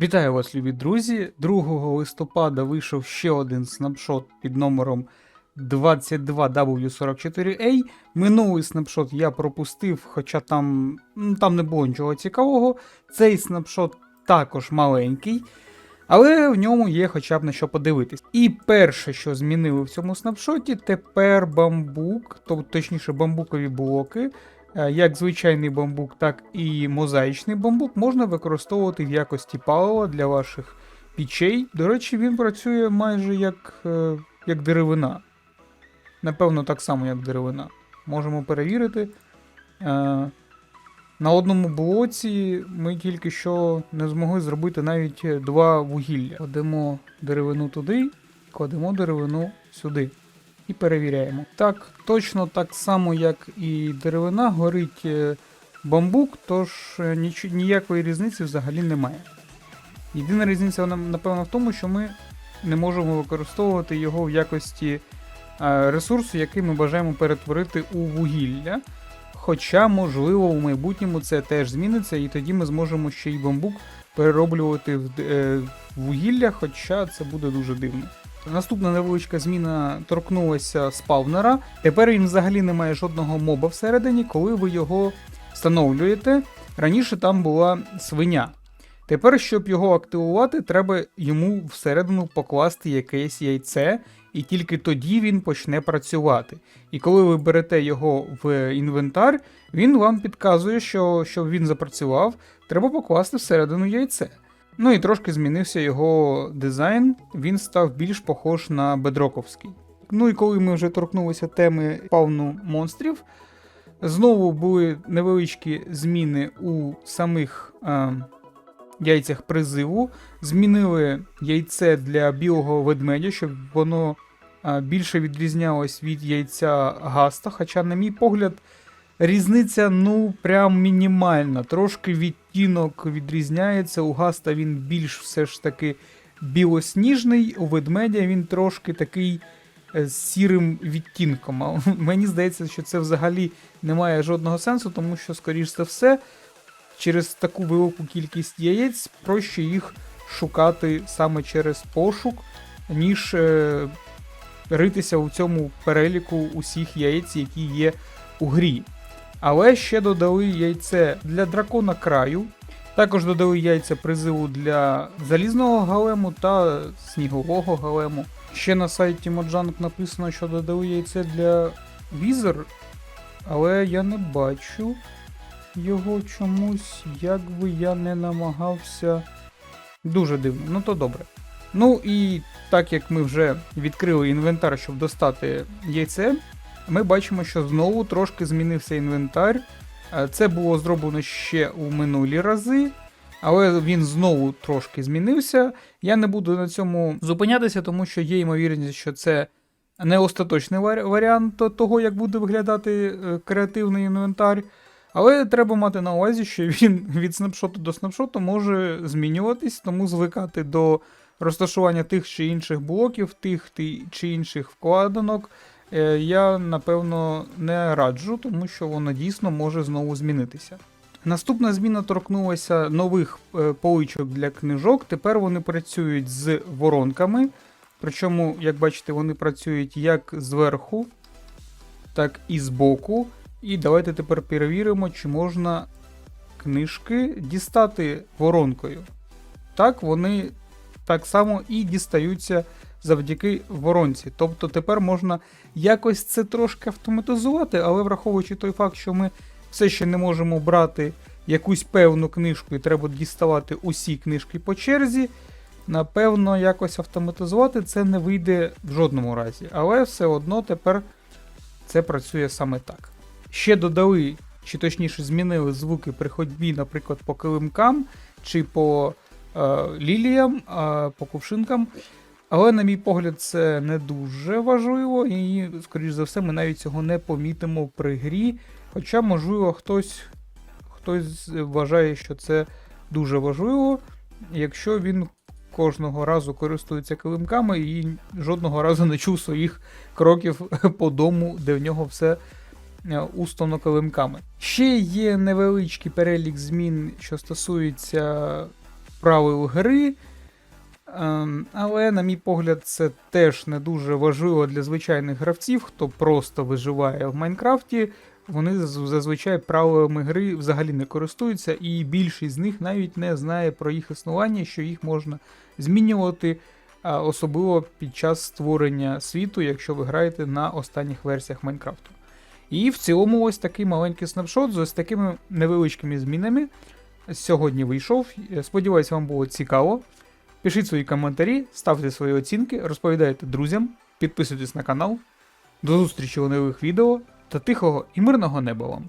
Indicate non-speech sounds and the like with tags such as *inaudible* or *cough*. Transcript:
Вітаю вас, любі друзі! 2 листопада вийшов ще один снапшот під номером 22W44A. Минулий снапшот я пропустив, хоча там, ну, там не було нічого цікавого. Цей снапшот також маленький, але в ньому є хоча б на що подивитись. І перше, що змінили в цьому снапшоті, тепер бамбук, тобто точніше бамбукові блоки. Е, Як звичайний бамбук, так і мозаїчний бамбук можна використовувати в якості палива для ваших пічей. До речі, він працює майже як, е, як деревина. Напевно, так само, як деревина. Можемо перевірити. Е, На одному блоці ми тільки що не змогли зробити навіть два вугілля. Кладемо деревину туди, кладемо деревину сюди і перевіряємо. Так, точно так само, як і деревина, горить е, бамбук, тож е, ніякої різниці взагалі немає. Єдина різниця, напевно, в тому, що ми не можемо використовувати його в якості е, ресурсу, який ми бажаємо перетворити у вугілля. Хоча, можливо, у майбутньому це теж зміниться, і тоді ми зможемо ще й бамбук перероблювати в, в вугілля, хоча це буде дуже дивно. Наступна невеличка зміна торкнулася спавнера. Тепер він взагалі не має жодного моба всередині, коли ви його встановлюєте. Раніше там була свиня. Тепер, щоб його активувати, треба йому всередину покласти якесь яйце, і тільки тоді він почне працювати. І коли ви берете його в інвентар, він вам підказує, що щоб він запрацював, треба покласти всередину яйце. Ну і трошки змінився його дизайн, він став більш похож на бедроковський. Ну і коли ми вже торкнулися теми павну монстрів, знову були невеличкі зміни у самих е, яйцях призиву. Змінили яйце для білого ведмедя, щоб воно е, більше відрізнялось від яйця гаста. Хоча, на мій погляд, Різниця, ну, прям мінімальна. Трошки відтінок відрізняється. У Гаста він більш все ж таки білосніжний, у ведмедя він трошки такий е, з сірим відтінком. А *laughs* мені здається, що це взагалі не має жодного сенсу, тому що, скоріш за все, через таку велику кількість яєць проще їх шукати саме через пошук, ніж е, ритися у цьому переліку усіх яєць, які є у грі. Але ще додали яйце для дракона краю. Також додали яйця призиву для залізного голему та снігового голему. Ще на сайті Mojang написано, що додали яйце для візер, але я не бачу його чомусь, як би я не намагався. Дуже дивно, ну то добре. Ну і так як ми вже відкрили інвентар, щоб достати яйце, ми бачимо, що знову трошки змінився інвентар. Е, Це було зроблено ще у минулі рази, але він знову трошки змінився. Я не буду на цьому зупинятися, тому що є ймовірність, що це не остаточний варі- варіант того, як буде виглядати е, креативний інвентар. Але треба мати на увазі, що він *laughs* від снапшоту до снапшоту може змінюватись, тому звикати до розташування тих чи інших блоків, тих чи інших вкладинок я напевно не раджу, тому що воно дійсно може знову змінитися. Наступна зміна торкнулася нових е, поличок для книжок. Тепер вони працюють з воронками. Причому, як бачите, вони працюють як зверху, так і збоку. І давайте тепер перевіримо, чи можна книжки дістати воронкою. Так, вони так само і дістаються завдяки воронці. Тобто тепер можна якось це трошки автоматизувати, але враховуючи той факт, що ми все ще не можемо брати якусь певну книжку і треба діставати усі книжки по черзі, напевно, якось автоматизувати це не вийде в жодному разі. Але все одно тепер це працює саме так. Ще додали, чи точніше змінили звуки при ходьбі, наприклад, по килимкам чи по е, ліліям, е, по кувшинкам. Але, на мій погляд, це не дуже важливо, і, скоріш за все, ми навіть цього не помітимо при грі. Хоча, можливо, хтось, хтось вважає, що це дуже важливо, якщо він кожного разу користується килимками і жодного разу не чув своїх кроків *laughs* по дому, де в нього все е, устлано килимками. Ще є невеличкий перелік змін, що стосується правил гри. Ем, Але, на мій погляд, це теж не дуже важливо для звичайних гравців, хто просто виживає в Майнкрафті. Вони зазвичай правилами гри взагалі не користуються, і більшість з них навіть не знає про їх існування, що їх можна змінювати, особливо під час створення світу, якщо ви граєте на останніх версіях Майнкрафту. І в цілому ось такий маленький снапшот з ось такими невеличкими змінами сьогодні вийшов. Сподіваюсь, вам було цікаво. Пишіть свої коментарі, ставте свої оцінки, розповідайте друзям, підписуйтесь на канал. До зустрічі у нових відео та тихого і мирного неба вам!